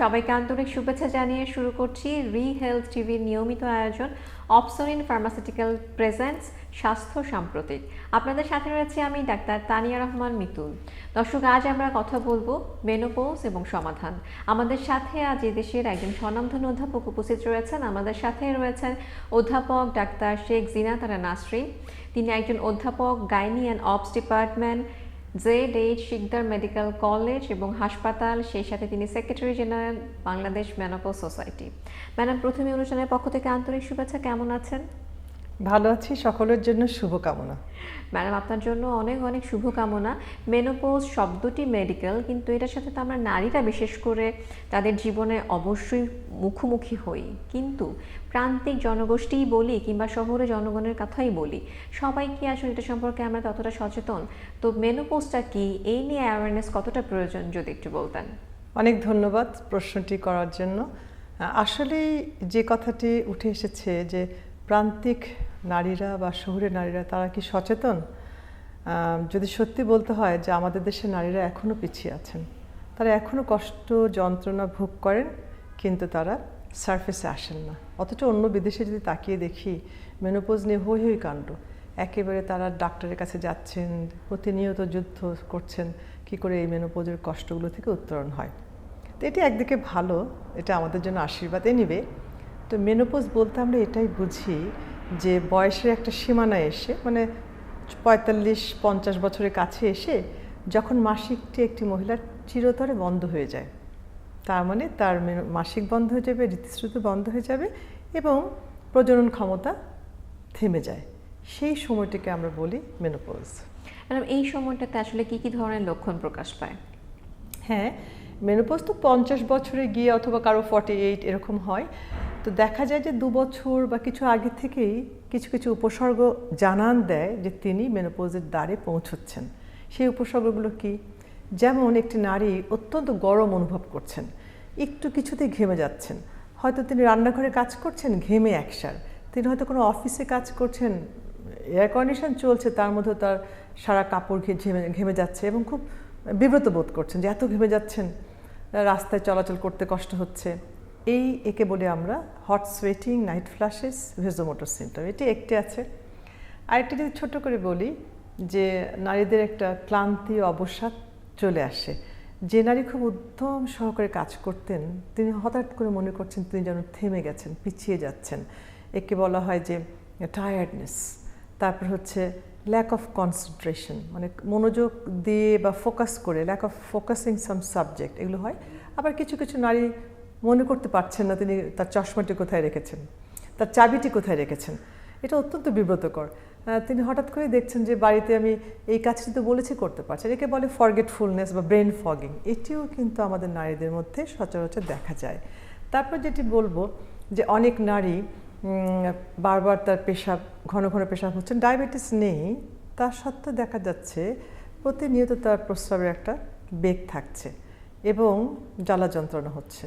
সবাইকে আন্তরিক শুভেচ্ছা জানিয়ে শুরু করছি রি হেলথ টিভির নিয়মিত আয়োজন, অপসরিন ফার্মাসিউটিক্যাল প্রেজেন্টস, স্বাস্থ্য সাম্প্রতিক। আপনাদের সাথে রয়েছে আমি ডাক্তার তানিয়া রহমান মিতুল। দর্শক, আজ আমরা কথা বলব মেনোপোজ এবং সমাধান। আমাদের সাথে আজ এদেশের একজন স্বনামধন্য অধ্যাপক উপস্থিত রয়েছেন। আমাদের সাথে রয়েছেন অধ্যাপক ডাক্তার শেখ জিনাতারা নাসরিন। তিনি একজন অধ্যাপক, gynae and obs department Z H Sikdar medical college এবং হাসপাতাল সেই সাথে তিনি secretary general Bangladesh menopause society. Madam প্রথমে অনুষ্ঠানের পক্ষ থেকে আন্তরিক শুভেচ্ছা কেমন আছেন? ভালো আছি সকলের জন্য শুভকামনা। ম্যাডাম আপনার জন্য অনেক অনেক শুভকামনা। মেনোপোজ শব্দটি মেডিকেল কিন্তু এটার সাথে তো আমরা নারীরা বিশেষ করে তাদের জীবনে অবশ্যই মুখোমুখি হই। কিন্তু প্রান্তিক জনগোষ্ঠীই বলি কিংবা শহরে জনগণের কথাই বলি, সবাই কি আসলে এটা সম্পর্কে আমরা ততটা সচেতন? তো মেনোপোজটা কি? এই নিয়ে অ্যাওয়ারনেস কতটা প্রয়োজন, যদি একটু বলতেন? অনেক ধন্যবাদ প্রশ্নটি করার জন্য। আসলেই যে কথাটি উঠে এসেছে যে প্রান্তিক নারীরা বা শহুরে নারীরা তারা কি সচেতন? যদি সত্যি বলতে হয় যে আমাদের দেশের নারীরা এখনও পিছিয়ে আছেন, তারা এখনও কষ্ট যন্ত্রণা ভোগ করেন, কিন্তু তারা সারফেসে আসেন না। অথচ অন্য বিদেশে যদি তাকিয়ে দেখি মেনোপোজ নিয়ে হই হই কাণ্ড, একেবারে তারা ডাক্তারের কাছে যাচ্ছেন, প্রতিনিয়ত যুদ্ধ করছেন, কি করে এই মেনোপোজের কষ্টগুলো থেকে উত্তরণ হয়? তো এটি একদিকে ভালো, এটা আমাদের জন্য আশীর্বাদ নিবে তো মেনোপোজ বলতে আমরা এটাই বুঝি যে বয়সের একটা সীমানায় এসে মানে পঁয়তাল্লিশ, পঞ্চাশ বছরের কাছে এসে, যখন মাসিকটি একটি মহিলার চিরতরে বন্ধ হয়ে যায়। তার মানে তার মাসিক বন্ধ হয়ে যাবে ঋতুশ্রুতি বন্ধ হয়ে যাবে এবং প্রজনন ক্ষমতা থেমে যায়। সেই সময়টিকে আমরা বলি মেনোপোজ ম্যাডাম এই সময়টাতে আসলে কি কি ধরনের লক্ষণ প্রকাশ পায়? হ্যাঁ মেনোপজ তো পঞ্চাশ বছরে গিয়ে অথবা কারও ফর্টি এইট এরকম হয়। তো দেখা যায় যে দু বছর বা কিছু আগে থেকেই কিছু কিছু উপসর্গ জানান দেয় যে তিনি মেনোপোজের দ্বারে পৌঁছচ্ছেন। সেই উপসর্গগুলো কি? যেমন একটি নারী অত্যন্ত গরম অনুভব করছেন, একটু কিছুতেই ঘেমে যাচ্ছেন। হয়তো তিনি রান্নাঘরে কাজ করছেন, ঘেমে একসার তিনি হয়তো কোনো অফিসে কাজ করছেন এয়ার কন্ডিশন চলছে, তার মধ্যে তার সারা কাপড় ঘেমে ঘেমে যাচ্ছে এবং খুব বিব্রত বোধ করছেন যে এত ঘেমে যাচ্ছেন, রাস্তায় চলাচল করতে কষ্ট হচ্ছে। এই একে বলে আমরা hot sweating night flashes vasomotor symptom এটি একটি আছে। আরেকটি যদি ছোট করে বলি যে নারীদের একটা ক্লান্তি, অবসাদ চলে আসে। যে নারী খুব উদ্যম সহকারে কাজ করতেন। তিনি হঠাৎ করে মনে করছেন তিনি যেন থেমে গেছেন, পিছিয়ে যাচ্ছেন। একে বলা হয় যে টায়ার্ডনেস তারপর হচ্ছে ল্যাক অফ কনসেন্ট্রেশন মানে মনোযোগ দিয়ে বা ফোকাস করে lack of focusing some subject এগুলো হয়। আবার কিছু কিছু নারী মনে করতে পারছেন না তিনি তার চশমাটি কোথায় রেখেছেন, তার চাবিটি কোথায় রেখেছেন। এটা অত্যন্ত বিব্রতকর। তিনি হঠাৎ করে দেখছেন যে বাড়িতে আমি এই কাজটি তো বলেছি করতে পারছি একে বলে ফরগেটফুলনেস বা ব্রেন ফগিং এটিও কিন্তু আমাদের নারীদের মধ্যে সচরাচর দেখা যায়। তারপর যেটি বলব যে অনেক নারী বারবার তার পেশাব, ঘন ঘন পেশাব হচ্ছেন। ডায়াবেটিস নেই, তা সত্ত্বেও দেখা যাচ্ছে প্রতিনিয়ত তার প্রস্রাবের একটা বেগ থাকছে এবং জ্বালা যন্ত্রণা হচ্ছে।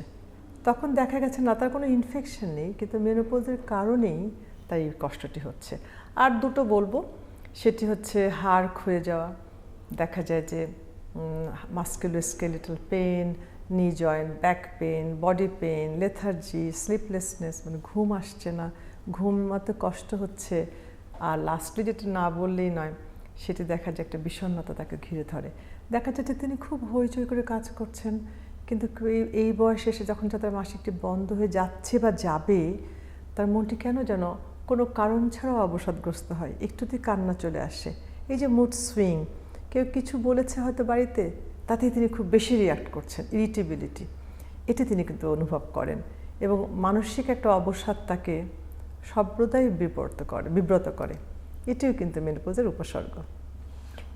তখন দেখা গেছে, না, তার কোনো ইনফেকশন নেই, কিন্তু মেনোপোজের কারণেই তাই কষ্টটি হচ্ছে। আর দুটো বলব। সেটি হচ্ছে হাড় ক্ষয়ে যাওয়া। দেখা যায় যে musculoskeletal pain knee joint back pain body pain lethargy sleeplessness মানে ঘুম আসছে না। ঘুমাতে কষ্ট হচ্ছে। আর লাস্টলি যেটা না বললেই নয়, সেটি দেখা যায় একটা বিষণ্ণতা তাকে ঘিরে ধরে। দেখা যায় যে তিনি খুব হইচই করে কাজ করছেন। কিন্তু এই- এই বয়সে এসে যখন তার মাসিকটি বন্ধ হয়ে যাচ্ছে বা যাবে, তার মনটি কেন যেন কোনো কারণ ছাড়াও অবসাদগ্রস্ত হয়। একটুতেই কান্না চলে আসে। এই যে মুড সুইং কেউ কিছু বলেছে হয়তো বাড়িতে, তাতেই তিনি খুব বেশি রিয়াক্ট করছেন ইরিটেবিলিটি এটি তিনি কিন্তু অনুভব করেন এবং মানসিক একটা অবসাদ তাকে সর্বদাই বিব্রত করে বিব্রত করে। এটিও কিন্তু মেনপোজের উপসর্গ।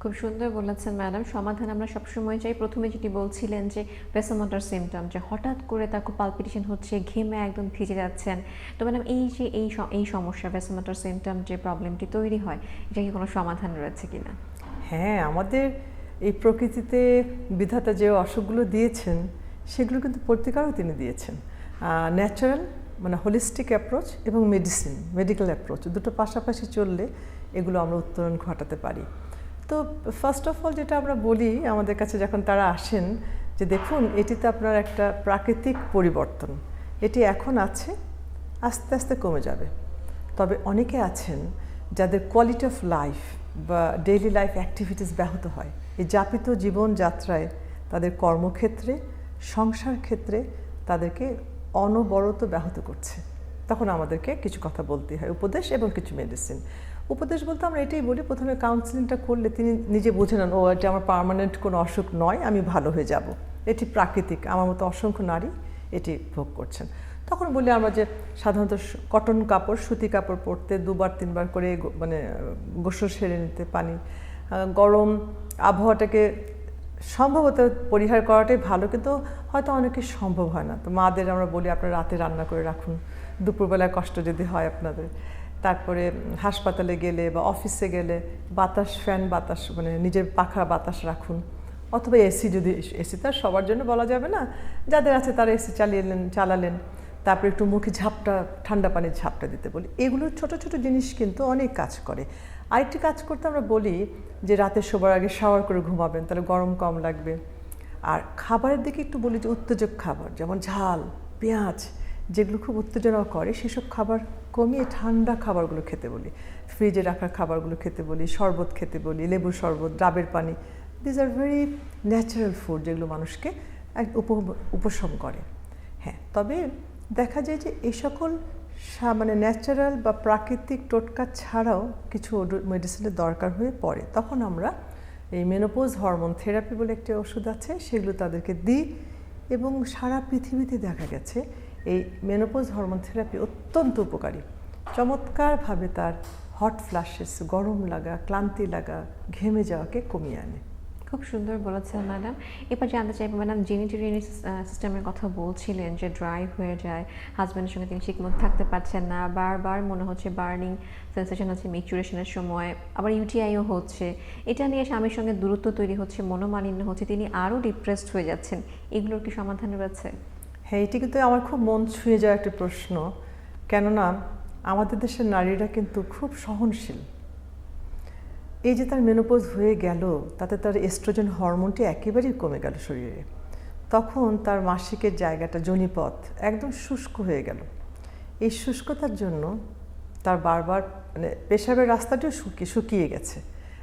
খুব সুন্দর বলেছেন ম্যাডাম। সমাধান আমরা সবসময় চাই। প্রথমে যেটি বলছিলেন যে ভেসোমোটর সিমটম যে হঠাৎ করে তার খুব পালপিটেশন হচ্ছে, ঘেমে একদম ভিজে যাচ্ছেন। তো ম্যাডাম, এই যে, এই এই সমস্যা ভেসোমোটর সিমটম যে প্রবলেমটি তৈরি হয় এটা কি কোনো সমাধান রয়েছে কিনা? হ্যাঁ আমাদের এই প্রকৃতিতে বিধাতা যে অসুখগুলো দিয়েছেন, সেগুলো কিন্তু প্রতিকারও তিনি দিয়েছেন। ন্যাচারাল মানে হোলিস্টিক অ্যাপ্রোচ এবং মেডিসিন মেডিকেল অ্যাপ্রোচ দুটো পাশাপাশি চললে এগুলো আমরা উত্তরণ ঘটাতে পারি। তো ফার্স্ট অফ অল যেটা আমরা বলি আমাদের কাছে যখন তারা আসেন, যে দেখুন, এটিতে আপনার একটা প্রাকৃতিক পরিবর্তন। এটি এখন আছে, আস্তে আস্তে কমে যাবে। তবে অনেকে আছেন যাদের কোয়ালিটি অফ লাইফ বা ডেইলি লাইফ অ্যাক্টিভিটিস ব্যাহত হয়। এই যাপিত জীবনযাত্রায় তাদের কর্মক্ষেত্রে, সংসার ক্ষেত্রে তাদেরকে অনবরত ব্যাহত করছে। তখন আমাদেরকে কিছু কথা বলতে হয়, উপদেশ এবং কিছু মেডিসিন উপদেশ বলতে আমরা এটাই বলি, প্রথমে কাউন্সিলিংটা করলে তিনি নিজে বুঝে নেন, ও, এটা আমার পার্মানেন্ট কোনো অসুখ নয়, আমি ভালো হয়ে যাব। এটি প্রাকৃতিক, আমার মতো অসংখ্য নারী এটি ভোগ করছেন। তখন বলি আমরা যে সাধারণত কটন কাপড়, সুতি কাপড় পরতে দুবার, তিনবার করে মানে গোসল সেরে নিতে পানি। গরম আবহাওয়াটাকে সম্ভবত পরিহার করাটাই ভালো, কিন্তু হয়তো অনেকে সম্ভব হয় না। তো মাদের আমরা বলি, আপনারা রাতে রান্না করে রাখুন, দুপুরবেলায় কষ্ট যদি হয় আপনাদের। তারপরে হাসপাতালে গেলে বা অফিসে গেলে বাতাস ফ্যান বাতাস মানে নিজের পাখা বাতাস রাখুন। অথবা এসি যদি এসি তো সবার জন্য বলা যাবে না। যাদের আছে তারা এসি চালিয়েলেন চালালেন। তারপরে একটু মুখে ঝাপটা, ঠান্ডা পানির ঝাপটা দিতে বলি। এগুলো ছোট ছোট জিনিস কিন্তু অনেক কাজ করে। আরেকটি কাজ করতে আমরা বলি যে রাতে শোবার আগে শাওয়ার করে ঘুমাবেন, তাহলে গরম কম লাগবে। আর খাবারের দিকে একটু বলি যে উত্তেজক খাবার, যেমন ঝাল, পেঁয়াজ, যেগুলো খুব উত্তেজনা করে, সেসব খাবার কমিয়ে ঠান্ডা খাবারগুলো খেতে বলি। ফ্রিজে রাখা খাবারগুলো খেতে বলি, শরবত খেতে বলি, লেবুর শরবত, ডাবের পানি। These are very natural food যেগুলো মানুষকে এক উপশম করে। হ্যাঁ তবে দেখা যায় যে এই সকল মানে ন্যাচারাল বা প্রাকৃতিক টোটকা ছাড়াও কিছু মেডিসিনের দরকার হয়ে পড়ে। তখন আমরা এই মেনোপোজ হরমোন থেরাপি বলে একটি ওষুধ আছে, সেগুলো তাদেরকে দিই এবং সারা পৃথিবীতে দেখা গেছে এই মেনোপোজ হরমোন থেরাপি অত্যন্ত উপকারী। চমৎকারভাবে তার হট ফ্ল্যাশেস গরম লাগা, ক্লান্তি লাগা, ঘেমে যাওয়াকে কমিয়ে আনে। খুব সুন্দর বলেছেন ম্যাডাম। এবার জানতে চাইব, ম্যাডাম জেনিটেরিয়ান সিস্টেমের কথা বলছিলেন যে ড্রাই হয়ে যায় হাজব্যান্ডের সঙ্গে তিনি ঠিকমতো থাকতে পারছেন না, বারবার মনে হচ্ছে বার্নিং সেন্সেশন হচ্ছে মেচুরেশনের সময়, আবার ইউটিআইও হচ্ছে। এটা নিয়ে স্বামীর সঙ্গে দূরত্ব তৈরি হচ্ছে, মনোমালিন্য হচ্ছে, তিনি আরও ডিপ্রেসড হয়ে যাচ্ছেন। এগুলোর কি সমাধান রয়েছে? হ্যাঁ এটি কিন্তু আমার খুব মন ছুঁয়ে যাওয়া একটা প্রশ্ন। কেননা আমাদের দেশের নারীরা কিন্তু খুব সহনশীল। এই যে তার মেনোপোজ হয়ে গেল, তাতে তার এস্ট্রোজেন হরমোনটি একেবারেই কমে গেল শরীরে। তখন তার মাসিকের জায়গাটা জনিপথ একদম শুষ্ক হয়ে গেল। এই শুষ্কতার জন্য তার বারবার মানে পেশাবের রাস্তাটিও শুকিয়ে শুকিয়ে গেছে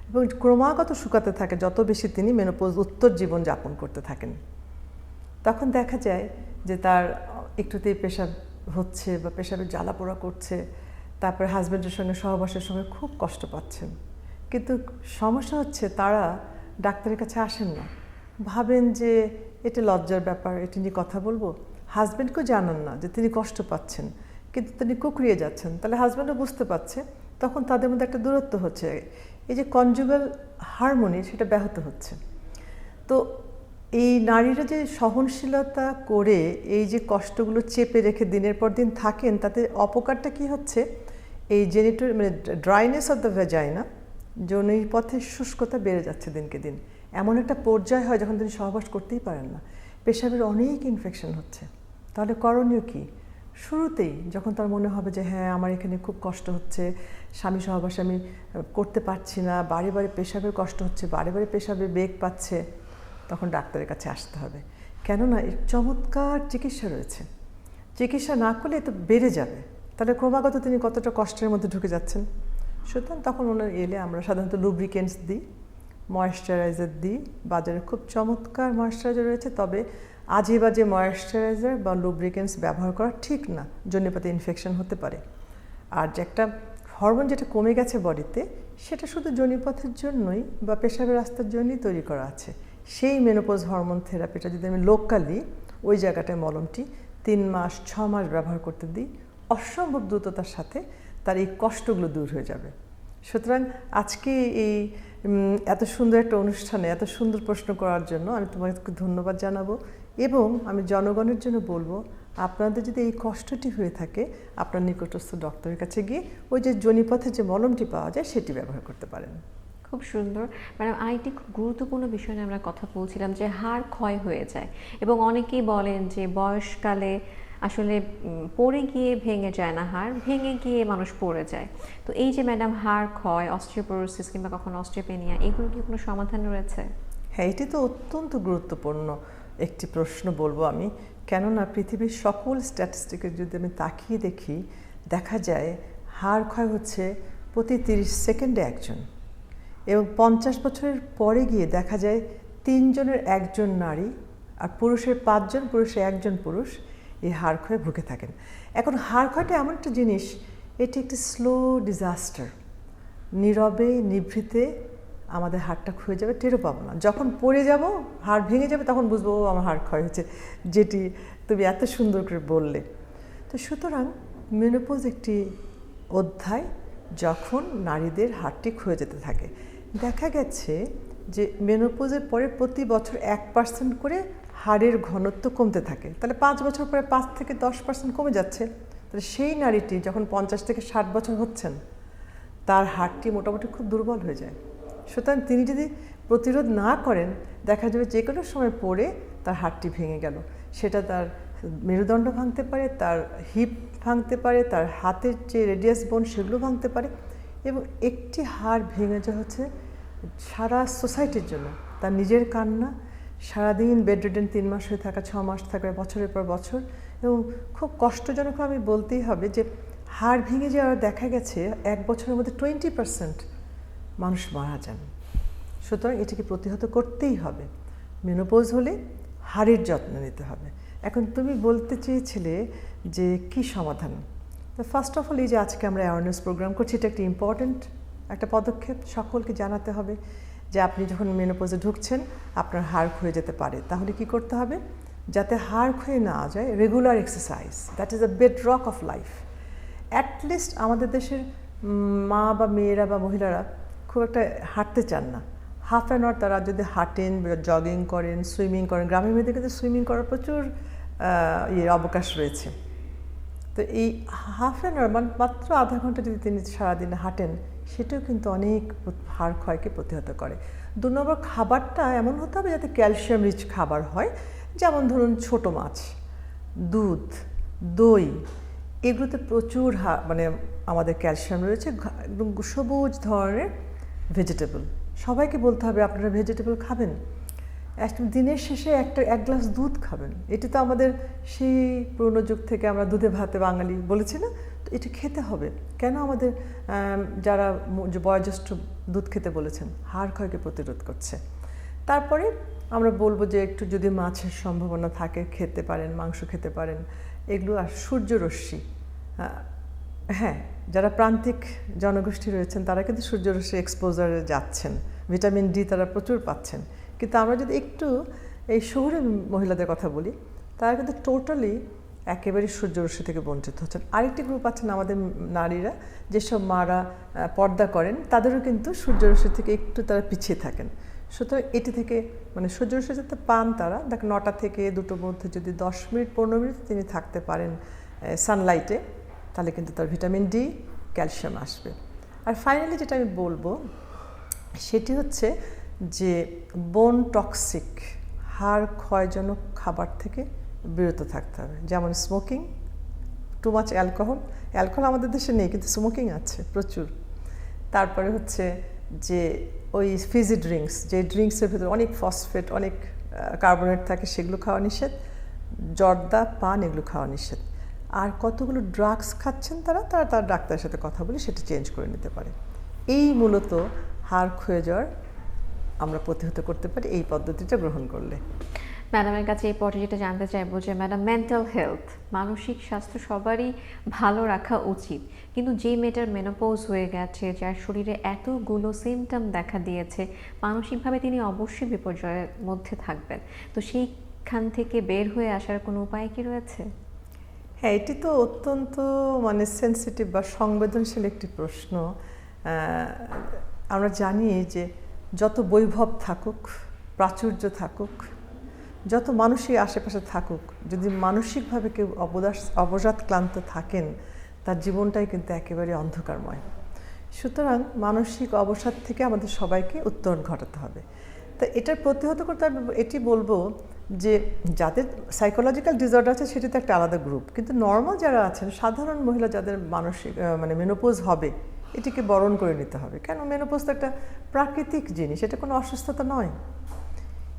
এবং ক্রমাগত শুকাতে থাকে, যত বেশি তিনি মেনোপোজ উত্তর জীবন যাপন করতে থাকেন। তখন দেখা যায় যে তার একটুতেই পেশাব হচ্ছে বা পেশাবের জ্বালা পোড়া করছে, তারপরে হাজব্যান্ডের সঙ্গে সহবাসের সময় খুব কষ্ট পাচ্ছেন। কিন্তু সমস্যা হচ্ছে তারা ডাক্তারের কাছে আসেন না। ভাবেন যে এটা লজ্জার ব্যাপার, এটা নিয়ে কথা বলব। হাজব্যান্ডকেও জানান না যে তিনি কষ্ট পাচ্ছেন, কিন্তু তিনি কুকড়িয়ে যাচ্ছেন। তাহলে হাজব্যান্ডও বুঝতে পারছে, তখন তাদের মধ্যে একটা দূরত্ব হচ্ছে। এই যে কনজুগাল হারমোনি সেটা ব্যাহত হচ্ছে। তো এই নারীরা যে সহনশীলতা করে এই যে কষ্টগুলো চেপে রেখে দিনের পর দিন থাকেন, তাতে অপকারটা কি হচ্ছে? এই জেনিটর মানে ড্রাইনেস অফ দ্য ভেজাইনা যৌনির পথে শুষ্কতা বেড়ে যাচ্ছে দিনকে দিন। এমন একটা পর্যায় হয় যখন তিনি সহবাস করতেই পারেন না। পেশাবের অনেক ইনফেকশন হচ্ছে। তাহলে করণীয় কি? শুরুতেই যখন তার মনে হবে যে হ্যাঁ আমার এখানে খুব কষ্ট হচ্ছে, স্বামী সহবাস আমি করতে পারছি না, বারে বারে পেশাবের কষ্ট হচ্ছে, বারে বারে পেশাবে বেগ পাচ্ছে তখন ডাক্তারের কাছে আসতে হবে। কেননা এর চমৎকার চিকিৎসা রয়েছে। চিকিৎসা না করলে তো বেড়ে যাবে। তাহলে ক্রমাগত তিনি কতটা কষ্টের মধ্যে ঢুকে যাচ্ছেন? সুতরাং তখন ওনার এলে আমরা সাধারণত লুব্রিকেন্টস দিই ময়েশ্চারাইজার দিই। বাজারে খুব চমৎকার ময়েশ্চারাইজার রয়েছে, তবে আজে বাজে ময়েশ্চারাইজার বা লুব্রিকেন্টস ব্যবহার করা ঠিক না, জন্যপাতে ইনফেকশন হতে পারে। আর যে একটা হরমোন যেটা কমে গেছে বডিতে সেটা শুধু জনিপথের জন্যই বা পেশাবের রাস্তার জন্যই তৈরি করা আছে। সেই মেনোপোজ হরমোন থেরাপিটা যদি আমি লোকালি ওই জায়গাটায় মলমটি তিন মাস, ছ মাস ব্যবহার করতে দিই, অসম্ভব দ্রুততার সাথে তার এই কষ্টগুলো দূর হয়ে যাবে। সুতরাং আজকে এই এত সুন্দর একটা অনুষ্ঠানে, এত সুন্দর প্রশ্ন করার জন্য আমি তোমাকে ধন্যবাদ জানাব এবং আমি জনগণের জন্য বলব, আপনাদের যদি এই কষ্টটি হয়ে থাকে, আপনার নিকটস্থ ডক্টরের কাছে গিয়ে ওই যে জনিপথে যে মলমটি পাওয়া যায়, সেটি ব্যবহার করতে পারেন। খুব সুন্দর। ম্যাডাম আরেকটি খুব গুরুত্বপূর্ণ বিষয় নিয়ে আমরা কথা বলছিলাম যে হাড় ক্ষয় হয়ে যায় এবং অনেকেই বলেন যে বয়সকালে আসলে পড়ে গিয়ে ভেঙে যায় না হাড়, ভেঙে গিয়ে মানুষ পড়ে যায়। তো এই যে ম্যাডাম হাড় ক্ষয় অস্ট্রিওপোরোসিস কিংবা কখনো অস্ট্রিওপেনিয়া এগুলো কি কোনো সমাধান রয়েছে? হ্যাঁ এটি তো অত্যন্ত গুরুত্বপূর্ণ একটি প্রশ্ন বলব আমি। কেননা পৃথিবীর সকল স্ট্যাটিস্টিকে যদি আমি তাকিয়ে দেখি, দেখা যায় হাড় ক্ষয় হচ্ছে প্রতি তিরিশ সেকেন্ডে একজন। এবং পঞ্চাশ বছরের পরে গিয়ে দেখা যায় তিনজনের একজন নারী আর পুরুষের পাঁচজন, পুরুষের একজন পুরুষ এই হাড় ক্ষয়ে ভুগে থাকেন। এখন হাড় ক্ষয়টা এমন একটা জিনিস, এটি একটি স্লো ডিজাস্টার নীরবে, নিভৃতে আমাদের হাড়টা ক্ষয়ে যাবে, টেরও পাবো না। যখন পড়ে যাব হাড় ভেঙে যাবে, তখন বুঝব আমার হাড় ক্ষয় হয়েছে। যেটি তুমি এত সুন্দর করে বললে। তো সুতরাং মেনোপোজ একটি অধ্যায় যখন নারীদের হাড়টি ক্ষয়ে যেতে থাকে। দেখা গেছে যে মেনোপোজের পরে প্রতি বছর এক পার্সেন্ট করে হাড়ের ঘনত্ব কমতে থাকে। তাহলে পাঁচ বছর পরে পাঁচ থেকে দশ পার্সেন্ট কমে যাচ্ছে। তাহলে সেই নারীটি যখন পঞ্চাশ থেকে ষাট বছর হচ্ছেন, তার হাড়টি মোটামুটি খুব দুর্বল হয়ে যায়। সুতরাং তিনি যদি প্রতিরোধ না করেন, দেখা যাবে যে কোনো সময় পড়ে তার হাড়টি ভেঙে গেল। সেটা তার মেরুদণ্ড ভাঙতে পারে, তার হিপ ভাঙতে পারে, তার হাতের যে রেডিয়াস বোন সেগুলো ভাঙতে পারে। এবং একটি হাড় ভেঙে যাওয়া হচ্ছে সারা সোসাইটির জন্য। তার নিজের কান্না, সারাদিন বেডরিডেন তিন মাস হয়ে থাকা, ছ মাস থাকা, বছরের পর বছর। এবং খুব কষ্টজনক আমি বলতেই হবে যে, হাড় ভেঙে যাওয়ার দেখা গেছে, এক বছরের মধ্যে টোয়েন্টি পার্সেন্ট মানুষ মারা যান। সুতরাং এটিকে প্রতিহত করতেই হবে। মেনোপোজ হলে হাড়ের যত্ন নিতে হবে। এখন তুমি বলতে চেয়েছিলে যে, কি সমাধান? তো ফার্স্ট অফ অল এই যে আজকে আমরা অ্যাওয়ারনেস প্রোগ্রাম করছি, এটা একটি ইম্পর্ট্যান্ট একটা পদক্ষেপ। সকলকে জানাতে হবে যে আপনি যখন মেনোপোজে ঢুকছেন, আপনার হাড় ক্ষয়ে যেতে পারে। তাহলে কি করতে হবে? যাতে হাড় ক্ষয়ে না যায় regular exercise that is the bedrock of life at least আমাদের দেশের মা বা মেয়েরা বা মহিলারা খুব একটা হাঁটতে চান না। হাফ অ্যান আওয়ার তারা যদি হাঁটেন জগিং করেন সুইমিং করেন, গ্রামের মেয়েদের কিন্তু সুইমিং করার প্রচুর ইয়ে অবকাশ রয়েছে। তো এই হাফ অ্যান আওয়ার মাত্র আধা ঘণ্টা যদি তিনি সারাদিনে হাঁটেন, সেটাও কিন্তু অনেক হাড় ক্ষয়কে প্রতিহত করে। দু নম্বর খাবারটা এমন হতে হবে যাতে ক্যালসিয়াম রিচ খাবার হয়, যেমন ধরুন ছোট মাছ, দুধ, দই, এগুলোতে প্রচুর মানে আমাদের ক্যালসিয়াম রয়েছে একদম সবুজ ধরনের ভেজিটেবল সবাইকে বলতে হবে, আপনারা ভেজিটেবল খাবেন? দিনের শেষে একটা, এক গ্লাস দুধ খাবেন। এটা তো আমাদের সেই পুরনো যুগ থেকে আমরা দুধে ভাতে বাঙালি বলেছি না? তো এটা খেতে হবে। কেন আমাদের যারা বয়োজ্যেষ্ঠ দুধ খেতে বলেছেন, হাড় ক্ষয়কে প্রতিরোধ করছে। তারপরে আমরা বলব যে একটু যদি মাছের সম্ভাবনা থাকে, খেতে পারেন, মাংস খেতে পারেন, এগুলো আর সূর্যরশ্মি হ্যাঁ যারা প্রান্তিক জনগোষ্ঠী রয়েছেন, তারা কিন্তু সূর্যরশ্মি এক্সপোজারে যাচ্ছেন। ভিটামিন ডি তারা প্রচুর পাচ্ছেন। কিন্তু আমরা যদি একটু এই শহুরে মহিলাদের কথা বলি, তারা কিন্তু টোটালি একেবারে সূর্যরশ্মি থেকে বঞ্চিত হচ্ছেন। আরেকটি গ্রুপ আছেন আমাদের নারীরা, যেসব মারা পর্দা করেন, তাদেরও কিন্তু সূর্যরশ্মি থেকে একটু তারা পিছিয়ে থাকেন। সুতরাং এটি থেকে মানে সূর্যরশ্মি যাতে পান তারা, দেখ নটা থেকে দুটোর মধ্যে যদি দশ মিনিট, পনেরো মিনিট তিনি থাকতে পারেন সানলাইটে তাহলে কিন্তু তার ভিটামিন ডি ক্যালসিয়াম আসবে। আর ফাইনালি যেটা আমি বলব, সেটি হচ্ছে যে বোন টক্সিক হাড় ক্ষয়জনক খাবার থেকে বিরত থাকতে হবে। যেমন smoking too much alcohol alcohol আমাদের দেশে নেই, কিন্তু স্মোকিং আছে প্রচুর। তারপরে হচ্ছে যে ওই ফিজি ড্রিঙ্কস যে ড্রিঙ্কসের ভিতরে অনেক ফসফেট অনেক কার্বোনেট থাকে, সেগুলো খাওয়া নিষেধ। জর্দা, পান এগুলো খাওয়া নিষেধ। আর কতগুলো ড্রাগস খাচ্ছেন তারা তারা তার ডাক্তারের সাথে কথা বলে সেটা চেঞ্জ করে নিতে পারে। এই মূলত হাড় ক্ষয়ে যাওয়ার আমরা প্রতিহত করতে পারি এই পদ্ধতিটা গ্রহণ করলে। ম্যাডামের কাছে এই পর্যায়ে যেটা জানতে চাইব যে ম্যাডাম মেন্টাল হেলথ মানসিক স্বাস্থ্য সবারই ভালো রাখা উচিত। কিন্তু যে মেয়েটার মেনোপোজ হয়ে গেছে যার শরীরে এতগুলো সিমটম দেখা দিয়েছে মানসিকভাবে তিনি অবশ্যই বিপর্যয়ের মধ্যে থাকবেন। তো সেইখান থেকে বের হয়ে আসার কোনো উপায় কি রয়েছে? হ্যাঁ এটি তো অত্যন্ত মানে সেন্সিটিভ বা সংবেদনশীল একটি প্রশ্ন। আমরা জানি যে যত বৈভব থাকুক, প্রাচুর্য থাকুক, যত মানুষই আশেপাশে থাকুক, যদি মানসিকভাবে কেউ অবদাস অবসাদ ক্লান্ত থাকেন, তার জীবনটাই কিন্তু একেবারে অন্ধকারময়। সুতরাং মানসিক অবসাদ থেকে আমাদের সবাইকে উত্তরণ ঘটাতে হবে। তা এটার প্রতিহত করতে এটি বলব যে, যাদের সাইকোলজিক্যাল ডিসঅর্ডার আছে সেটি তো একটা আলাদা গ্রুপ কিন্তু নর্মাল যারা আছেন, সাধারণ মহিলা যাদের মানসিক মানে মেনোপোজ হবে এটিকে বরণ করে নিতে হবে। কেন? মেনোপোজ তো একটা প্রাকৃতিক জিনিস, এটা কোনো অসুস্থতা নয়।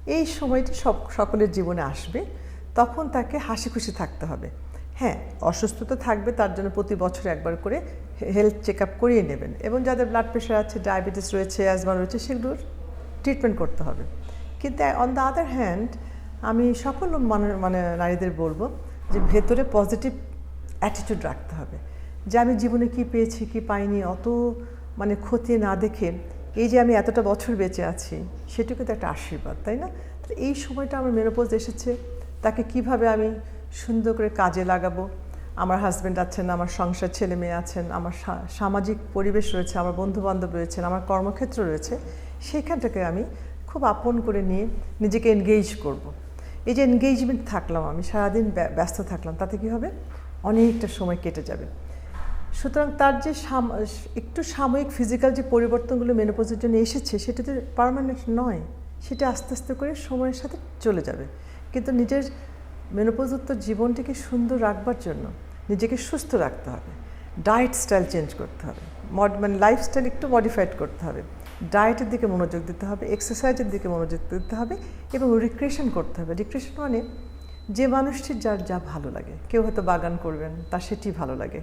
এই সময়টি সব, সকলের জীবনে আসবে, তখন তাকে হাসি খুশি থাকতে হবে। হ্যাঁ অসুস্থতা থাকবে, তার জন্য প্রতি বছর একবার করে হেলথ চেক আপ করিয়ে নেবেন এবং যাদের ব্লাড প্রেশার আছে ডায়াবেটিস রয়েছে অ্যাজমা রয়েছে, সেগুলোর ট্রিটমেন্ট করতে হবে। কিন্তু অন দ্য আদার হ্যান্ড আমি সকল মানে মানে নারীদের বলব যে ভেতরে পজিটিভ অ্যাটিটিউড রাখতে হবে। যে আমি জীবনে কি পেয়েছি, কি পাইনি, অত মানে ক্ষতি না দেখে এই যে আমি এতটা বছর বেঁচে আছি সেটুকু তো একটা আশীর্বাদ, তাই না? এই সময়টা আমার মেনোপোজ এসেছে, তাকে কীভাবে আমি সুন্দর করে কাজে লাগাবো? আমার হাজব্যান্ড আছেন, আমার সংসার ছেলে মেয়ে আছেন, আমার সামাজিক পরিবেশ রয়েছে, আমার বন্ধু বান্ধব রয়েছেন, আমার কর্মক্ষেত্র রয়েছে সেইখানটাকে আমি খুব আপন করে নিয়ে নিজেকে এনগেজ করব। এই যে এনগেজমেন্ট থাকলাম আমি, সারাদিন ব্য- ব্যস্ত থাকলাম, তাতে কি হবে? অনেকটা সময় কেটে যাবে। সুতরাং তার যে একটু সাময়িক ফিজিক্যাল যে পরিবর্তনগুলো মেনোপোজের জন্য এসেছে সেটা তো পার্মানেন্ট নয়। সেটা আস্তে আস্তে করে সময়ের সাথে চলে যাবে। কিন্তু নিজের মেনোপোজোত্তর জীবনটিকে সুন্দর রাখবার জন্য নিজেকে সুস্থ রাখতে হবে। ডায়েট স্টাইল চেঞ্জ করতে হবে। মড মানে লাইফস্টাইল একটু মডিফাইড করতে হবে। ডায়েটের দিকে মনোযোগ দিতে হবে এক্সারসাইজের দিকে মনোযোগ দিতে হবে এবং রিক্রিয়েশন করতে হবে। রিক্রিয়েশন মানে যে মানুষটির যার যা ভালো লাগে। কেউ হয়তো বাগান করবেন, তার সেটি ভালো লাগে।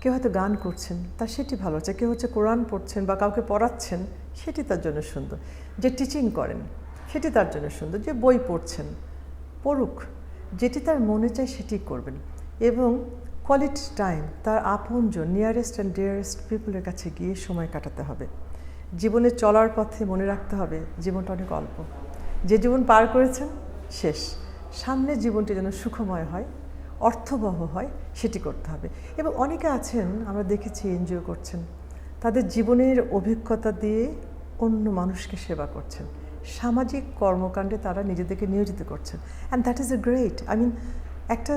কেউ হয়তো গান করছেন তার সেটি ভালো। হচ্ছে কেউ হচ্ছে কোরআন পড়ছেন বা কাউকে পড়াচ্ছেন, সেটি তার জন্য সুন্দর। যে টিচিং করেন, সেটি তার জন্য সুন্দর। যে বই পড়ছেন, পড়ুক, যেটি তার মনে চায় সেটি করবেন। এবং কোয়ালিটি টাইম তার আপনজন নিয়ারেস্ট অ্যান্ড ডিয়ারেস্ট পিপুলের কাছে গিয়ে সময় কাটাতে হবে। জীবনে চলার পথে মনে রাখতে হবে, জীবনটা অনেক অল্প। যে জীবন পার করেছেন, শেষ। সামনের জীবনটি যেন সুখময় হয়, অর্থবহ হয় সেটি করতে হবে। এবং অনেকে আছেন, আমরা দেখেছি এনজিও করছেন, তাদের জীবনের অভিজ্ঞতা দিয়ে অন্য মানুষকে সেবা করছেন। সামাজিক কর্মকাণ্ডে তারা নিজেদেরকে নিয়োজিত করছেন। And that is a great I mean একটা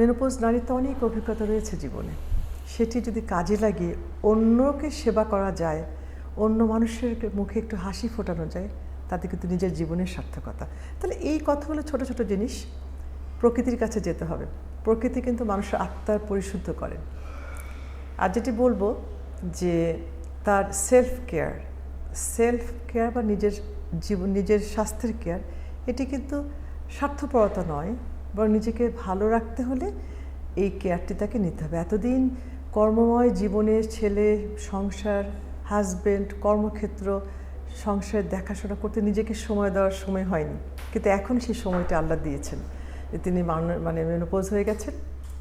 মেনোপোজ নারীর তো অনেক অভিজ্ঞতা রয়েছে জীবনে। সেটি যদি কাজে লাগিয়ে অন্যকে সেবা করা যায়, অন্য মানুষের মুখে একটু হাসি ফোটানো যায়, তাতে কিন্তু নিজের জীবনের সার্থকতা। তাহলে এই কথাগুলো ছোট ছোট জিনিস প্রকৃতির কাছে যেতে হবে। প্রকৃতি কিন্তু মানুষের আত্মার পরিশুদ্ধ করেন আর যেটি বলব যে তার সেলফ কেয়ার সেলফ কেয়ার বা নিজের জীবন, নিজের স্বাস্থ্যের কেয়ার এটি কিন্তু স্বার্থপরতা নয়, বরং নিজেকে ভালো রাখতে হলে এই কেয়ারটি তাকে নিতে হবে। এতদিন কর্মময় জীবনের ছেলে, সংসার হাজবেন্ড কর্মক্ষেত্র সংসারের দেখাশোনা করতে নিজেকে সময় দেওয়ার সময় হয়নি। কিন্তু এখন সেই সময়টা আল্লাহ দিয়েছেন। যে তিনি মান- মানে মেনোপোজ হয়ে গেছেন।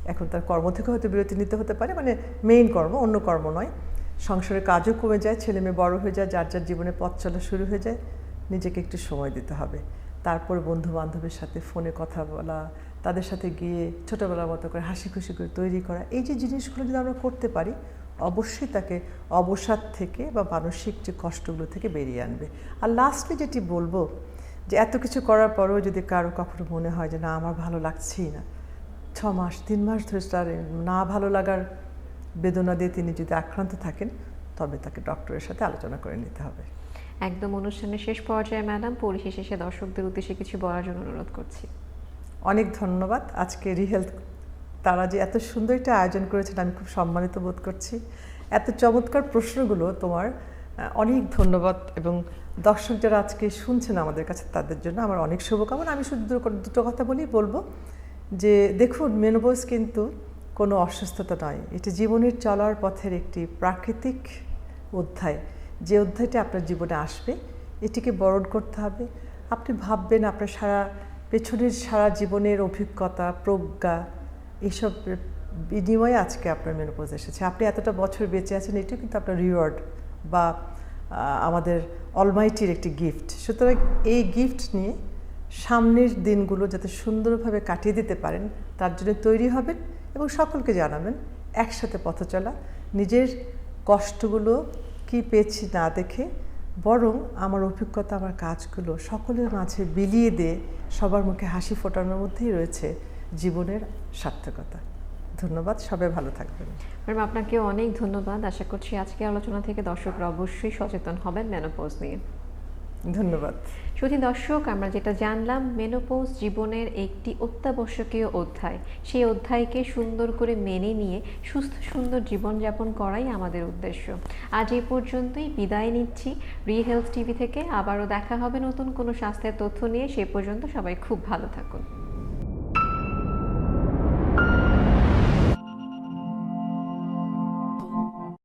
এখন তার কর্ম থেকে হয়তো বিরতি নিতে হতে পারে মানে মেইন কর্ম, অন্য কর্ম নয়। সংসারের কাজও কমে যায়, ছেলে মেয়ে বড় হয়ে যায়, যার যার জীবনে পথ চলা শুরু হয়ে যায়, নিজেকে একটু সময় দিতে হবে। তারপর বন্ধু বান্ধবের সাথে ফোনে কথা বলা, তাদের সাথে গিয়ে ছোটোবেলার মতো করে হাসি খুশি করে তৈরি করা, এই যে জিনিসগুলো যদি আমরা করতে পারি, অবশ্যই তাকে অবসাদ থেকে বা মানসিক যে কষ্টগুলো থেকে বেরিয়ে আনবে। আর লাস্টলি যেটি বলব যে এত কিছু করার পরেও যদি কারও কখনো মনে হয় যে না আমার ভালো লাগছেই না ছ মাস তিন মাস ধরে তার না ভালো লাগার বেদনা দিয়ে তিনি যদি আক্রান্ত থাকেন তবে তাকে ডক্টরের সাথে আলোচনা করে নিতে হবে। একদম অনুষ্ঠানের শেষ পর্যায়ে ম্যাডাম পরিশেষে সে দর্শকদের উদ্দেশ্যে কিছু বলার জন্য অনুরোধ করছি। অনেক ধন্যবাদ। আজকে রিহেলথ তারা যে এত সুন্দর একটা আয়োজন করেছেন আমি খুব সম্মানিত বোধ করছি। এত চমৎকার প্রশ্নগুলো তোমার অনেক ধন্যবাদ এবং দর্শক যারা আজকে শুনছেন আমাদের কাছে, তাদের জন্য আমার অনেক শুভকামনা। আমি শুধু দুটো- কথা বলেই বলব যে, দেখুন মেনোপজ কিন্তু কোনো অসুস্থতা নয়। এটি জীবনের চলার পথের একটি প্রাকৃতিক অধ্যায়। যে অধ্যায়টি আপনার জীবনে আসবে, এটিকে বরণ করতে হবে। আপনি ভাববেন আপনার সারা, পেছনের সারা জীবনের অভিজ্ঞতা, প্রজ্ঞা এইসব বিনিময়ে আজকে আপনার মেনোপোজ এসেছে। আপনি এতটা বছর বেঁচে আছেন, এটিও কিন্তু আপনার রিওয়ার্ড বা আমাদের অলমাইটির একটি গিফট সুতরাং এই গিফট নিয়ে সামনের দিনগুলো যাতে সুন্দরভাবে কাটিয়ে দিতে পারেন, তার জন্য তৈরি হবেন এবং সকলকে জানাবেন একসাথে পথ চলা, নিজের কষ্টগুলো কি পেয়েছি না দেখে, বরং আমার অভিজ্ঞতা, আমার কাজগুলো সকলের মাঝে বিলিয়ে দিয়ে সবার মুখে হাসি ফোটানোর মধ্যেই রয়েছে জীবনের সার্থকতা। ধন্যবাদ সবাই ভালো থাকবেন। ম্যাডাম আপনাকে অনেক ধন্যবাদ। আশা করছি আজকে আলোচনা থেকে দর্শকরা অবশ্যই সচেতন হবেন মেনোপজ নিয়ে। ধন্যবাদ। সুধী দর্শক আমরা যেটা জানলাম মেনোপোজ জীবনের একটি অত্যাবশ্যকীয় অধ্যায়। সেই অধ্যায়কে সুন্দর করে মেনে নিয়ে সুস্থ সুন্দর জীবনযাপন করাই আমাদের উদ্দেশ্য। আজ এই পর্যন্তই বিদায় নিচ্ছি। রি হেলথ টিভি থেকে আবারও দেখা হবে নতুন কোনো স্বাস্থ্যের তথ্য নিয়ে। সে পর্যন্ত সবাই খুব ভালো থাকুন।